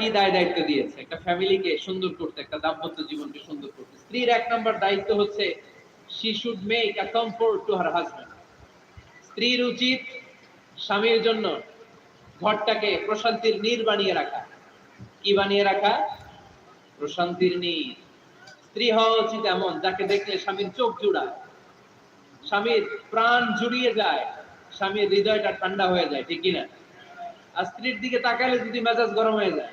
কি দায় দায়িত্ব দিয়েছে? একটা ফ্যামিলিকে সুন্দর করতে, একটা দাম্পত্য জীবনকে সুন্দর করতে। স্ত্রীর এক নম্বর দায়িত্ব হচ্ছে she should make a comfort to her husband স্ত্রীর উচিত স্বামীর জন্য ঘরটাকে প্রশান্তির নীর বানিয়ে রাখা। কি বানিয়ে রাখা? প্রশান্তির নীর। স্ত্রী হওয়া উচিত এমন, যাকে দেখলে স্বামীর চোখ জুড়ায়। স্বামীর প্রাণ জুড়িয়ে যায়, স্বামীর হৃদয়টা ঠান্ডা হয়ে যায়, ঠিক কিনা? আর স্ত্রীর দিকে তাকালে যদি মেজাজ গরম হয়ে যায়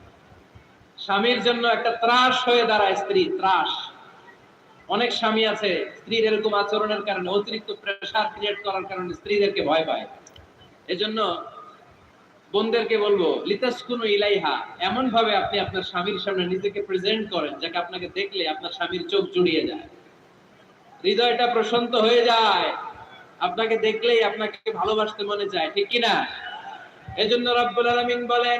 স্বামীর জন্য একটা ত্রাস হয়ে দাঁড়ায় স্ত্রী, ত্রাস। অনেক স্বামী আছে, স্ত্রীর এরকম আচরণের কারণে, অতিরিক্ত প্রেসার ক্রিয়েট করার কারণে স্ত্রীদেরকে ভয় পায়। এজন্য বোনদেরকে বলব, লিতাসকুনু ইলাইহা। এমন ভাবে আপনি আপনার স্বামীর সামনে নিজেকে প্রেজেন্ট করেন, যাকে আপনাকে দেখলে আপনার স্বামীর চোখ জুড়িয়ে যায়। হৃদয়টা প্রশান্ত হয়ে যায়। আপনাকে দেখলেই আপনাকে ভালোবাসতে মনে চায় ঠিক কি না এজন্য রব্বুল আলামিন বলেন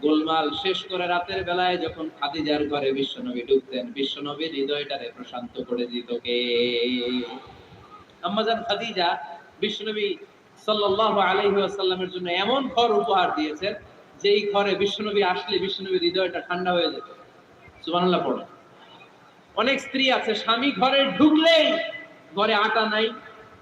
গোলমাল শেষ করে রাতের বেলায় যখন খাদিজার ঘরে বিশ্বনবী ঢুকতেন, বিশ্বনবীর হৃদয়টারে প্রশান্ত করে দিত কে? আম্মাজান খাদিজা বিশ্বনবী সাল্লাল্লাহু আলাইহি ওয়াসাল্লামের জন্য এমন ঘর উপহার দিয়েছেন, যেই ঘরে বিশ্বনবী আসলে বিশ্বনবীর হৃদয়টা ঠান্ডা হয়ে যেত। সুবহানাল্লাহ পড়ে। অনেক স্ত্রী আছে, স্বামী ঘরে ঢুকলেই ঘরে আটা নাই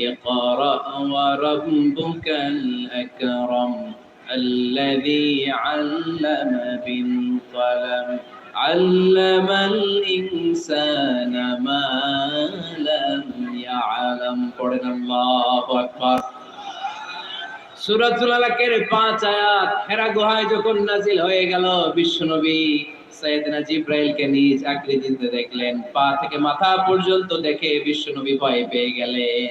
اقرأ وربك الأكرم الذي علم بالقلم علم الإنسان ما لم يعلم قرن الله أكبر সূরাতুল আলাকের পাঁচ আয়াত হেরা গুহায় যখন নাজিল হয়ে গেল বিশ্বনবী সৈয়দনা জিব্রাইলকে নিজ আকৃতিতে দেখলেন পা থেকে মাথা পর্যন্ত দেখে বিশ্বনবী ভয় পেয়ে গেলেন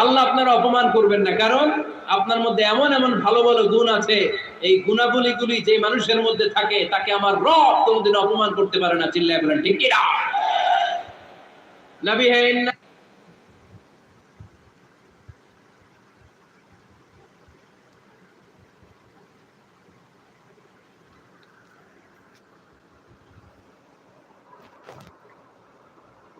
আল্লাহু আপনার অপমান করবেন না, কারণ আপনার মধ্যে এমন এমন ভালো ভালো গুণ আছে, এই গুণাবলীগুলি যে মানুষের মধ্যে থাকে, তাকে আমার রব কোনোদিন অপমান করতে পারে না, চিল্লায় বলেন, ঠিক